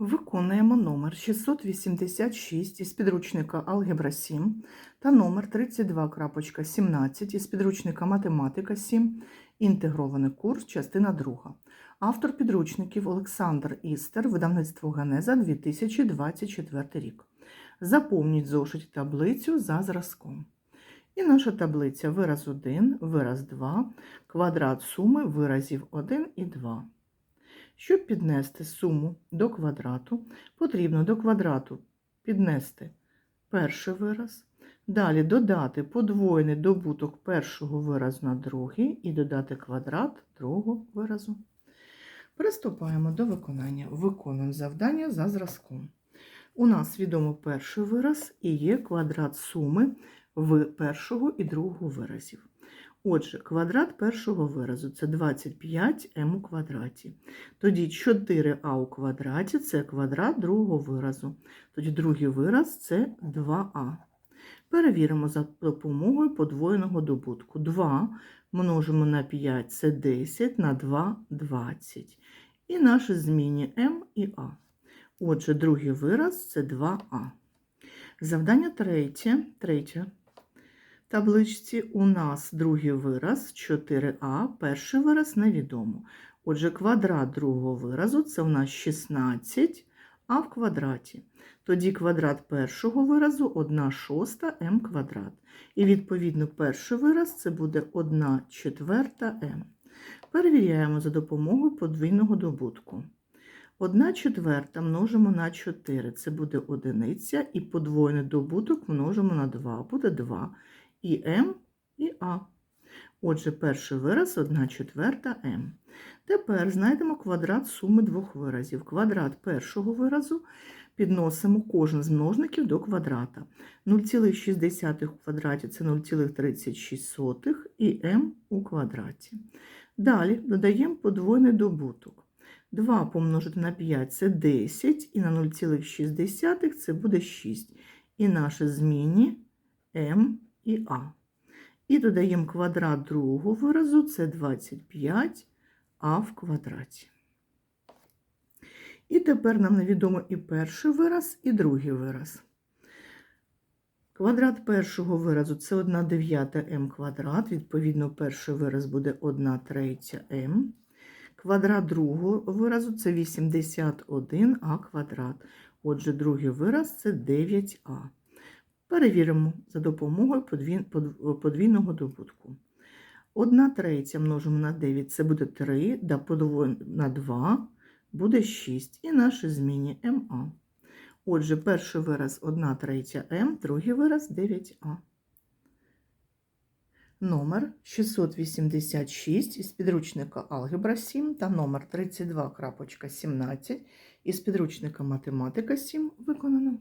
Виконуємо номер 686 із підручника Алгебра 7 та номер 32.17 із підручника Математика 7, інтегрований курс, частина 2. Автор підручників Олександр Істер, видавництво Генеза 2024 рік. Заповніть зошить таблицю за зразком. І наша таблиця вираз 1, вираз 2, квадрат суми виразів 1 і 2. Щоб піднести суму до квадрату, потрібно до квадрату піднести перший вираз, далі додати подвоєний добуток першого виразу на другий і додати квадрат другого виразу. Приступаємо до виконання. Виконуємо завдання за зразком. У нас відомо перший вираз і є квадрат суми в першого і другого виразів. Отже, квадрат першого виразу це 25m у квадраті. Тоді 4а у квадраті це квадрат другого виразу. Тоді другий вираз це 2а. Перевіримо за допомогою подвоєного добутку. 2 множимо на 5 це 10, на 2 20. І наші змінні m і a. Отже, другий вираз це 2а. Завдання третє. третє табличці у нас другий вираз 4а, перший вираз невідомо. Отже, квадрат другого виразу це у нас 16 а в квадраті. Тоді квадрат першого виразу 1 шоста м квадрат. І відповідно перший вираз це буде 1 четверта м. Перевіряємо за допомогою подвійного добутку. 1 четверта множимо на 4, це буде одиниця, і подвоєний добуток множимо на 2, буде 2 і М, і А. Отже, перший вираз 1 четверта М. Тепер знайдемо квадрат суми двох виразів. Квадрат першого виразу підносимо кожен з множників до квадрата. 0,6 у квадраті це 0,36 і М у квадраті. Далі додаємо подвойний добуток. 2 помножити на 5 це 10, і на 0,6 це буде 6. І наші змінні М і А. І додаємо квадрат другого виразу, це 25 а в квадраті. І тепер нам невідомо і перший вираз, і другий вираз. Квадрат першого виразу це 1 дев'ята м квадрат, відповідно, перший вираз буде 1 третя м. Квадрат другого виразу це 81а квадрат. Отже, другий вираз це 9а. Перевіримо за допомогою подвійного добутку. 1 третя множимо на 9, це буде 3, да на 2 буде 6. І наші зміні МА. Отже, перший вираз 1 третя М, другий вираз 9А. Номер 686 із підручника Алгебра 7 та номер 32.17 із підручника Математика 7 виконано.